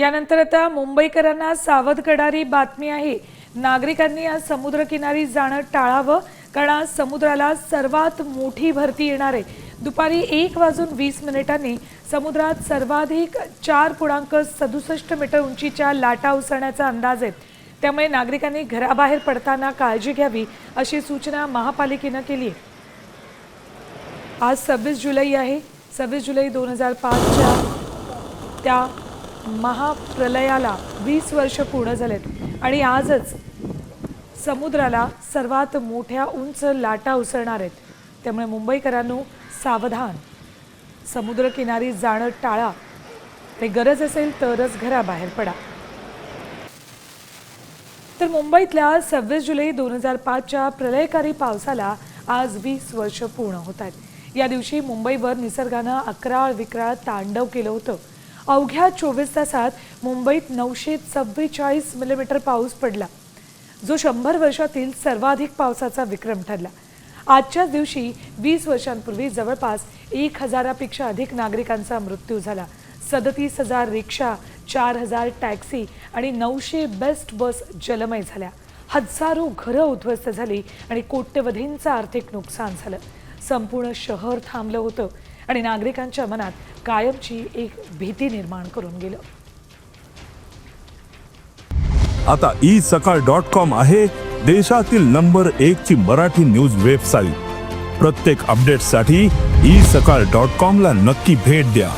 यानंतर आता मुंबईकरांना सावध करणारी बातमी आहे. नागरिकांनी आज समुद्रकिनारी जाणं टाळावं कारण आज समुद्राला सर्वात मोठी भरती येणार आहे. दुपारी एक वाजून वीस मिनिटांनी समुद्रात सर्वाधिक चार पूर्णांक सदुसष्ट मीटर उंचीच्या लाटा उसळण्याचा अंदाज आहे. त्यामुळे नागरिकांनी घराबाहेर पडताना काळजी घ्यावी अशी सूचना महापालिकेनं केली आज सव्वीस जुलै आहे. सव्वीस जुलै दोन हजार पाचच्या त्या महाप्रलयाला वीस वर्ष पूर्ण झालेत. आणि आजच समुद्राला सर्वात मोठ्या उंच लाटा उसळणार आहेत. त्यामुळे मुंबईकरांनो सावधान. समुद्रकिनारी जाणं टाळा. ते गरज असेल तरच घराबाहेर पडा. तर मुंबईतल्या सव्वीस जुलै दोन हजार पाचच्या प्रलयकारी पावसाला आज वीस वर्ष पूर्ण होत आहेत. या दिवशी मुंबईवर निसर्गानं अकराळ विक्राळ तांडव केलं होतं. अवघ्या चोवीस तासात मुंबईत नऊशे चव्वेचाळीस मिलीमीटर पाऊस पडला. जो शंभर वर्षातील सर्वाधिक पावसाचा विक्रम ठरला. आजच्याच दिवशी वीस वर्षांपूर्वी जवळपास एक हजारापेक्षा अधिक नागरिकांचा मृत्यू झाला. सदतीस हजार रिक्षा चार हजार टॅक्सी आणि नऊशे बेस्ट बस जलमय झाल्या. हजारो घरं उद्ध्वस्त झाली आणि कोट्यवधींचं आर्थिक नुकसान झालं. संपूर्ण शहर थांबलं होतं. आणि नागरिकांच्या मनात कायमची एक भीती निर्माण करून गेलं. आता ई सकाळ डॉट कॉम आहे देशातील नंबर एक ची मराठी न्यूज वेबसाईट. प्रत्येक अपडेटसाठी ई सकाळ डॉट कॉम ला नक्की भेट द्या.